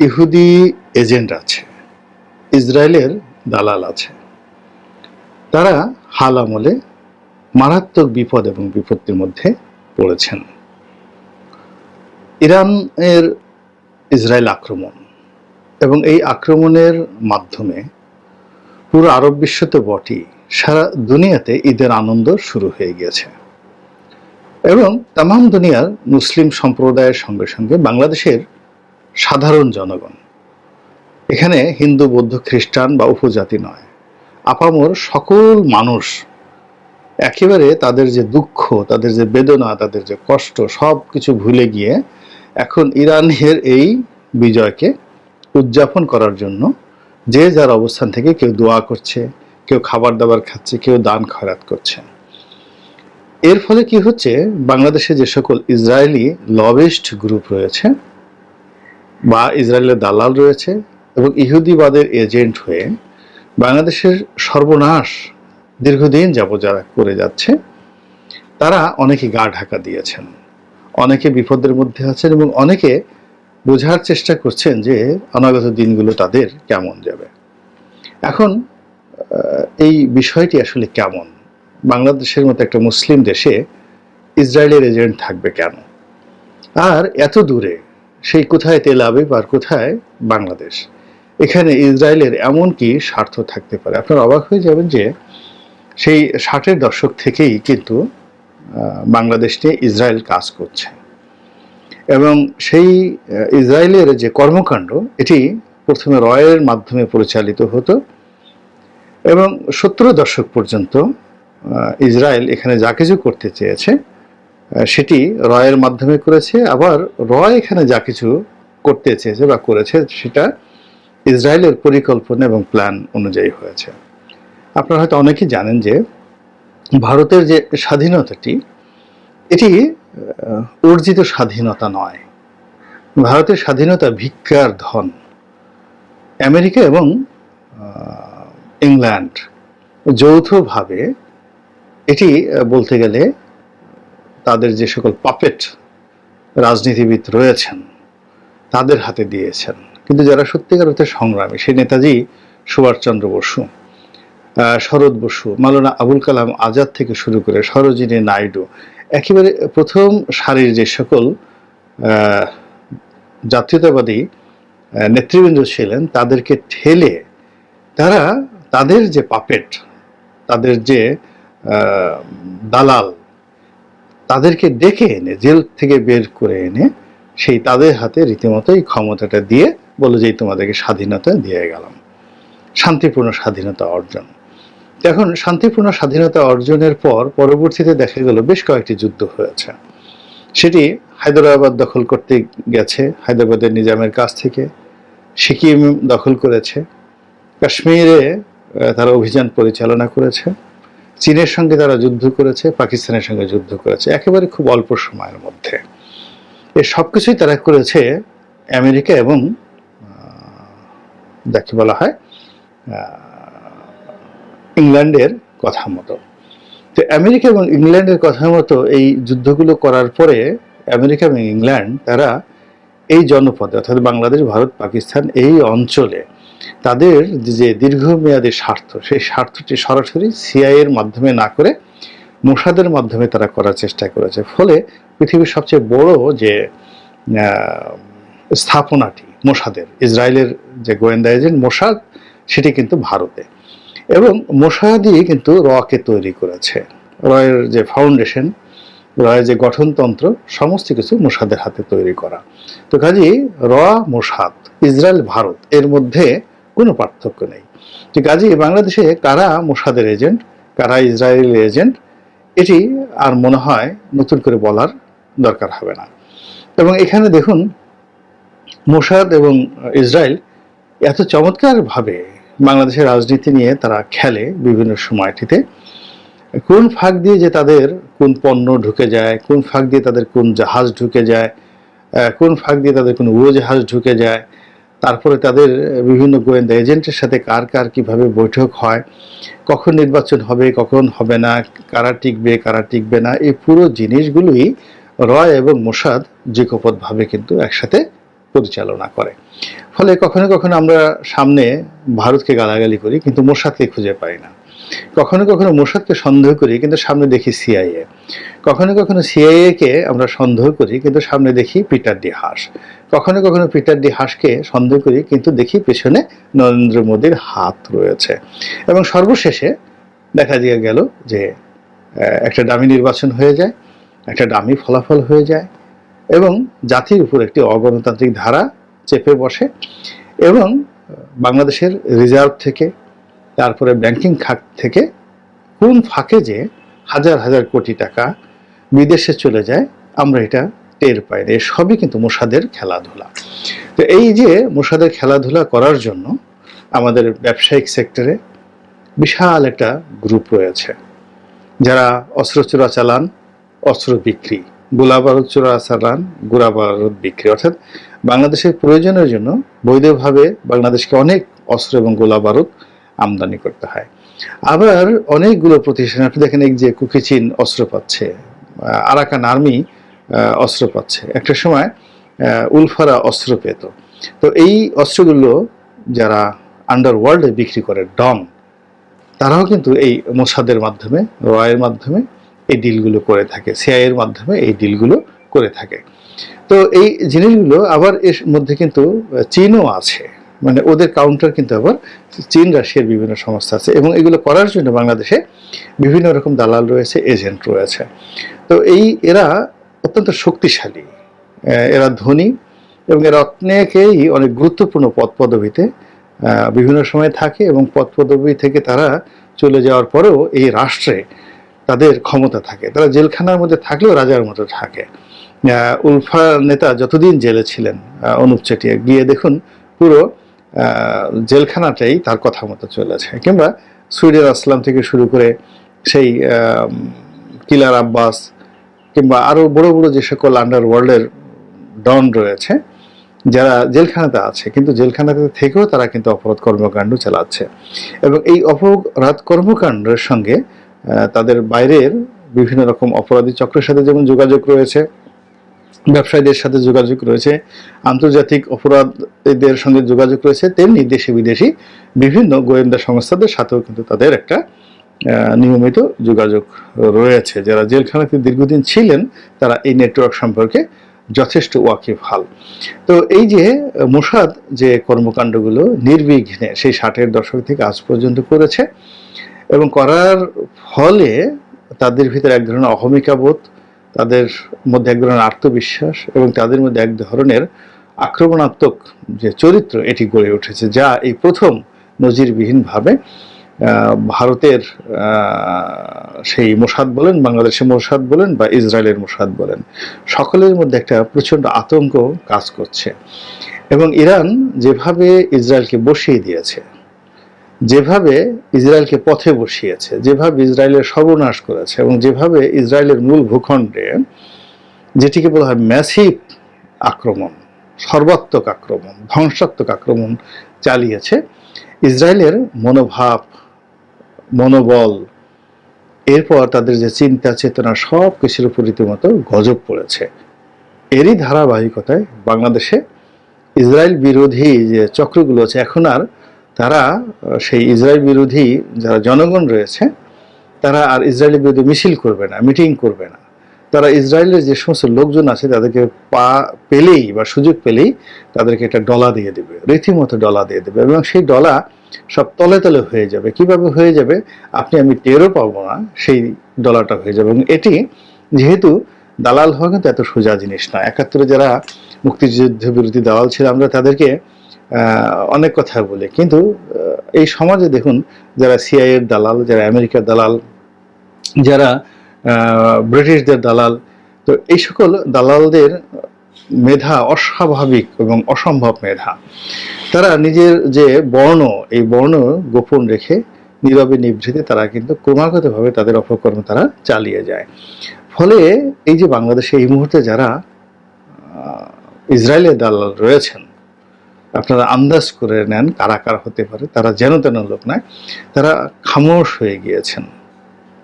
ইহুদি এজেন্ট আছে, ইসরায়েলের দালাল আছে। তারা হাল আমলে মারাত্মক বিপদ এবং বিপত্তির মধ্যে পড়েছেন। ইরানের ইসরায়েল আক্রমণ এবং এই আক্রমণের মাধ্যমে পুরো আরব বিশ্ব তো বটেই সারা দুনিয়াতে ঈদের আনন্দ শুরু হয়ে গিয়েছে। এবং তামাম দুনিয়ার মুসলিম সম্প্রদায়ের সঙ্গে সঙ্গে বাংলাদেশের সাধারণ জনগণ। এখানে হিন্দু, বৌদ্ধ, খ্রিস্টান বা উপজাতি নয়। আপামর সকল মানুষ একেবারে তাদের যে দুঃখ, তাদের যে বেদনা, তাদের যে কষ্ট সব কিছু ভুলে গিয়ে এখন ইরানের এই বিজয়কে উদযাপন করার জন্য যে যার অবস্থান থেকে কেউ দোয়া করছে, কেউ খাবার দাবার খাচ্ছে, কেউ দান খয়রাত করছে। এর ফলে কি হচ্ছে? বাংলাদেশে যে সকল ইসরায়েলি লবেস্ট গ্রুপ রয়েছে বা ইসরায়েলের দালাল রয়েছে এবং ইহুদিবাদের এজেন্ট হয়ে বাংলাদেশের সর্বনাশ দীর্ঘদিন যাব যারা করে যাচ্ছে। তারা অনেকে গা ঢাকা দিয়েছেন, অনেকে বিপদের মধ্যে আছেন এবং অনেকে বোঝার চেষ্টা করছেন যে অনাগত দিনগুলো তাদের কেমন যাবে। এখন এই বিষয়টি আসলে কেমন? বাংলাদেশের মতো একটা মুসলিম দেশে ইসরায়েলের এজেন্ট থাকবে কেন? আর এত দূরে সেই কোথায় তেল আবিব আর কোথায় বাংলাদেশ? এখানে ইসরায়েলের এমন কি স্বার্থ থাকতে পারে? আপনার অবাক হয়ে যাবেন যে সেই ষাটের দশক থেকেই কিন্তু বাংলাদেশ নিয়ে ইসরায়েল কাজ করছে। এবং সেই ইসরায়েলের যে কর্মকাণ্ড, এটি প্রথমে রয়ের মাধ্যমে পরিচালিত হতো। এবং সত্তর দশক পর্যন্ত ইসরায়েল এখানে যা কিছু করতে চেয়েছে সেটি রয়ের মাধ্যমে করেছে, আবার রয় এখানে যা কিছু করতে চেয়েছে বা করেছে সেটা ইসরায়েলের পরিকল্পনা এবং প্ল্যান অনুযায়ী হয়েছে। আপনারা হয়তো অনেকেই জানেন যে ভারতের যে স্বাধীনতাটি, এটি অর্জিত স্বাধীনতা নয়। ভারতের স্বাধীনতা ভিক্ষার ধন। আমেরিকা এবং ইংল্যান্ড যৌথভাবে এটি বলতে গেলে তাদের যে সকল পাপেট রাজনীতিবিদ রয়েছেন, তাদের হাতে দিয়েছেন। কিন্তু যারা সত্যিকার অর্থে সংগ্রামী, সেই নেতাজি সুভাষচন্দ্র বসু শরৎ বসু মাওলানা আবুল কালাম আজাদ থেকে শুরু করে সরোজিনী নাইডু, একেবারে প্রথম সারির যে সকল জাতীয়তাবাদী নেতৃবৃন্দ ছিলেন, তাদেরকে ঠেলে তারা তাদের যে পাপেট, তাদের যে দালাল তাদেরকে ডেকে এনে, জেল থেকে বের করে এনে সেই তাদের হাতে রীতিমতো এই ক্ষমতাটা দিয়ে বলে যে তোমাদেরকে স্বাধীনতা দিয়ে গেলাম। শান্তিপূর্ণ স্বাধীনতা অর্জন। এখন শান্তিপূর্ণ স্বাধীনতা অর্জনের পর পরবর্তীতে দেখা গেল বেশ কয়েকটি যুদ্ধ হয়েছে। সেটি হায়দ্রাবাদ দখল করতে গেছে, হায়দ্রাবাদের নিজামের কাছ থেকে। সিকিম দখল করেছে। কাশ্মীরে তারা অভিযান পরিচালনা করেছে। চীনের সঙ্গে তারা যুদ্ধ করেছে, পাকিস্তানের সঙ্গে যুদ্ধ করেছে। একেবারে খুব অল্প সময়ের মধ্যে। এ সব কিছুই তারা করেছে আমেরিকা এবং যাকে বলা হয় ইংল্যান্ডের কথা মতো। তো আমেরিকা এবং ইংল্যান্ডের কথা মতো এই যুদ্ধগুলো করার পরে আমেরিকা এবং ইংল্যান্ড, তারা এই জনপদে, অর্থাৎ বাংলাদেশ, ভারত, পাকিস্তান এই অঞ্চলে তাদের যে দীর্ঘমেয়াদী স্বার্থ, সেই স্বার্থটি সরাসরি সিআইয়ের মাধ্যমে না করে মোসাদের মাধ্যমে তারা করার চেষ্টা করেছে। ফলে পৃথিবীর সবচেয়ে বড় যে স্থাপনাটি মোসাদের, ইসরায়েলের যে গোয়েন্দা এজেন্ট মোসাদ, সেটি কিন্তু ভারতে। এবং মোসাদি কিন্তু রকে তৈরি করেছে। রয়ের যে ফাউন্ডেশন, রয়ের যে গঠনতন্ত্র, সমস্ত কিছু মোসাদের হাতে তৈরি করা। তো কাজেই র, মোসাদ, ইসরায়েল, ভারত, এর মধ্যে কোনো পার্থক্য নেই। তো কাজেই বাংলাদেশে কারা মোসাদের এজেন্ট, কারা ইসরায়েলের এজেন্ট, এটি আর মনে হয় নতুন করে বলার দরকার হবে না। এবং এখানে দেখুন, মোসাদ এবং ইসরায়েল এত চমৎকারভাবে বাংলাদেশের রাজনীতি নিয়ে তারা খেলে বিভিন্ন সময়টিতে। কোন ফাঁক দিয়ে যে তাদের কোন পণ্য ঢুকে যায়, কোন ফাঁক দিয়ে তাদের কোন জাহাজ ঢুকে যায় কোন ফাঁক দিয়ে তাদের কোন উড়োজাহাজ ঢুকে যায় তারপরে তাদের বিভিন্ন গোয়েন্দা এজেন্টের সাথে কার কার কীভাবে বৈঠক হয়, কখন নির্বাচন হবে, কখন হবে না, কারা টিকবে কারা টিকবে না, এই পুরো জিনিসগুলোই রয় এবং মোসাদ কপদভাবে কিন্তু একসাথে পরিচালনা করে। ফলে কখনো কখনো আমরা সামনে ভারতকে গালাগালি করি, কিন্তু মোসাদকে খুঁজে পাই না। কখনো কখনো মোসাদকে সন্দেহ করি, কিন্তু সামনে দেখি সিআইএ কখনো কখনো সিআইএ কে আমরা সন্দেহ করি, কিন্তু সামনে দেখি পিটার ডি হাস। কখনো কখনো পিটার ডি হাসকে সন্দেহ করি, কিন্তু দেখি পেছনে নরেন্দ্র মোদীর হাত রয়েছে। এবং সর্বশেষে দেখা দিয়ে গেল যে একটা ডামি নির্বাচন হয়ে যায়, একটা ডামি ফলাফল হয়ে যায়, এবং জাতির উপর একটি অগণতান্ত্রিক ধারা চেপে বসে, এবং বাংলাদেশের রিজার্ভ থেকে তারপরে ব্যাংকিং খাত থেকে কোন ফাঁকে যে হাজার হাজার কোটি টাকা বিদেশে চলে যায়, আমরা এটা টের পাই না। সবই কিন্তু মোসাদের খেলাধুলা। তো এই যে মোসাদের খেলাধুলা করার জন্য আমাদের ব্যবসায়িক সেক্টরে বিশাল একটা গ্রুপ রয়েছে। যারা অস্ত্র চোরা চালান, অস্ত্র বিক্রি, গোলা বারুদ চোরা চালান গোলাবারুদ বিক্রি। অর্থাৎ বাংলাদেশের প্রয়োজনের জন্য বৈধভাবে বাংলাদেশকে অনেক অস্ত্র এবং গোলা বারুদ আমদানি করতে হয়। আবার অনেকগুলো প্রতিষ্ঠান, আপনি দেখেন এই যে কুকিচিন অস্ত্র পাচ্ছে আরাকান আর্মি অস্ত্র পাচ্ছে। একটা সময় উলফারা অস্ত্র পেত। তো এই অস্ত্রগুলো যারা আন্ডার ওয়ার্ল্ডে বিক্রি করে ডন তারাও কিন্তু এই মোসাদের মাধ্যমে, রয়ের মাধ্যমে এই ডিলগুলো করে থাকে সিআই এর মাধ্যমে এই ডিলগুলো করে থাকে। তো এই জিনিসগুলো আবার এর মধ্যে কিন্তু চীনও আছে। মানে ওদের কাউন্টার কিন্তু আবার চীন, রাশিয়ার বিভিন্ন সংস্থা আছে এবং এগুলো করার জন্য বাংলাদেশে বিভিন্ন রকম দালাল রয়েছে এজেন্ট রয়েছে। তো এই এরা অত্যন্ত শক্তিশালী। এরা ধনী এবং এরা অনেকেই অনেক গুরুত্বপূর্ণ পদ পদবিতে বিভিন্ন সময় থাকে এবং পদ পদবি থেকে তারা চলে যাওয়ার পরেও এই রাষ্ট্রে তাদের ক্ষমতা থাকে। তারা জেলখানার মধ্যে থাকলেও রাজার মতো থাকে। উলফা নেতা যতদিন জেলে ছিলেন অনুপ চেটিয়া, গিয়ে দেখুন পুরো জেলখানাটাই তার কথা মতো চলেছে। কিংবা সুইডেন আসলাম থেকে শুরু করে সেই কিলার আব্বাস, কিংবা আরও বড় বড় যে সকল আন্ডার ওয়ার্ল্ডের ডন রয়েছে, যারা জেলখানাতে আছে, কিন্তু জেলখানাতে থেকেও তারা কিন্তু অপরাধ কর্মকাণ্ড চালাচ্ছে। এবং এই অপরাধ কর্মকাণ্ডের সঙ্গে তাদের বাইরের বিভিন্ন রকম অপরাধী চক্রের সাথে যেমন যোগাযোগ রয়েছে ব্যবসায়ীদের সাথে যোগাযোগ রয়েছে, আন্তর্জাতিক অপরাধীদের সঙ্গে যোগাযোগ রয়েছে, তেমনি দেশি বিদেশি বিভিন্ন গোয়েন্দা সংস্থাদের সাথেও কিন্তু তাদের একটা নিয়মিত যোগাযোগ রয়েছে। যারা জেলখানাতে দীর্ঘদিন ছিলেন, তারা এই নেটওয়ার্ক সম্পর্কে যথেষ্ট ওয়াকিফাল তো এই যে মোসাদ যে কর্মকাণ্ডগুলো নির্বিঘ্নে সেই ষাটের দশক থেকে আজ পর্যন্ত করেছে এবং করার ফলে তাদের ভিতরে এক ধরনের অহমিকাবোধ তাদের মধ্যে এক ধরনের আত্মবিশ্বাস এবং তাদের মধ্যে এক ধরনের আক্রমণাত্মক যে চরিত্র এটি গড়ে উঠেছে, যা এই প্রথম নজিরবিহীনভাবে ভারতের সেই মোসাদ বলেন, বাংলাদেশের মোসাদ বলেন বা ইসরায়েলের মোসাদ বলেন, সকলের মধ্যে একটা প্রচণ্ড আতঙ্ক কাজ করছে। এবং ইরান যেভাবে ইসরায়েলকে বসিয়ে দিয়েছে যেভাবে ইসরায়েলকে পথে বসিয়েছে, যেভাবে ইসরায়েলের সর্বনাশ করেছে এবং যেভাবে ইসরায়েলের মূল ভূখণ্ডে যেটিকে বলা হয় ম্যাসিভ আক্রমণ, সর্বাত্মক আক্রমণ, ধ্বংসাত্মক আক্রমণ চালিয়েছে, ইসরায়েলের মনোভাব, মনোবল, এরপর তাদের যে চিন্তা চেতনা সব কিছুর উপর রীতিমতো গজব পড়েছে। এরই ধারাবাহিকতায় বাংলাদেশে ইসরায়েল বিরোধী যে চক্রগুলো আছে, এখন আর তারা সেই ইসরায়েল বিরোধী যারা জনগণ রয়েছে, তারা আর ইসরায়েলের বিরুদ্ধে মিছিল করবে না, মিটিং করবে না। তারা ইসরায়েলের যে সমস্ত লোকজন আছে, তাদেরকে পা পেলেই বা সুযোগ পেলেই তাদেরকে একটা ডলা দিয়ে দেবে, রীতিমতো ডলা দিয়ে দেবে এবং সেই ডলা সব তলে তলে হয়ে যাবে। কীভাবে হয়ে যাবে? আপনি, আমি টেরও পাবো না, সেই ডলাটা হয়ে যাবে। এবং এটি যেহেতু দালাল হওয়া কিন্তু এত সোজা জিনিস না একাত্তরে যারা মুক্তিযুদ্ধ বিরোধী দালাল ছিল, আমরা তাদেরকে অনেক কথা বলে। কিন্তু এই সমাজে দেখুন, যারা সিআইয়ের দালাল, যারা আমেরিকার দালাল, যারা ব্রিটিশদের দালাল, তো এই সকল দালালদের মেধা অস্বাভাবিক এবং অসম্ভব মেধা। তারা নিজের যে বর্ণ, এই বর্ণ গোপন রেখে নীরবে নিভৃতে তারা কিন্তু ক্রমাগতভাবে তাদের অপকর্ম তারা চালিয়ে যায়। ফলে এই যে বাংলাদেশে এই মুহূর্তে যারা ইসরায়েলের দালাল রয়েছেন আপনারা আন্দাজ করে নেন কারা কারা হতে পারে, তারা যেন তেন লোক নয়, তারা খামোশ হয়ে গিয়েছেন।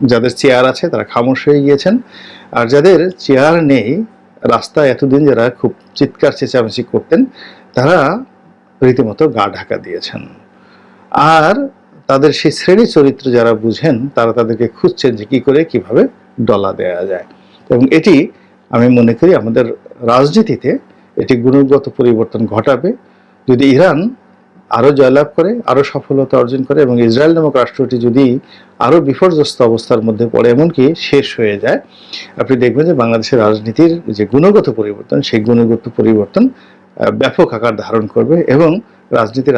যাদের চেয়ার আছে তারা খামোশ হয়ে গিয়েছেন, আর যাদের চেয়ার নেই, রাস্তায় এতদিন যারা খুব চিৎকার চেঁচামেচি করতেন, তারা রীতিমতো গা ঢাকা দিয়েছেন। আর তাদের সেই শ্রেণি চরিত্র যারা বুঝেন, তারা তাদেরকে খুঁজছেন যে কী করে, কীভাবে ডলা দেয়া যায়। এবং এটি আমি মনে করি আমাদের রাজনীতিতে এটি গুণগত পরিবর্তন ঘটাবে। যদি ইরান আরও জয়লাভ করে, আরও সফলতা অর্জন করে এবং ইসরায়েল নামক রাষ্ট্রটি যদি আরও বিপর্যস্ত অবস্থার মধ্যে পড়ে, এমনকি শেষ হয়ে যায়, আপনি দেখবেন যে বাংলাদেশের রাজনীতির যে গুণগত পরিবর্তন, সেই গুণগত পরিবর্তন ব্যাপক আকার ধারণ করবে এবং রাজনীতির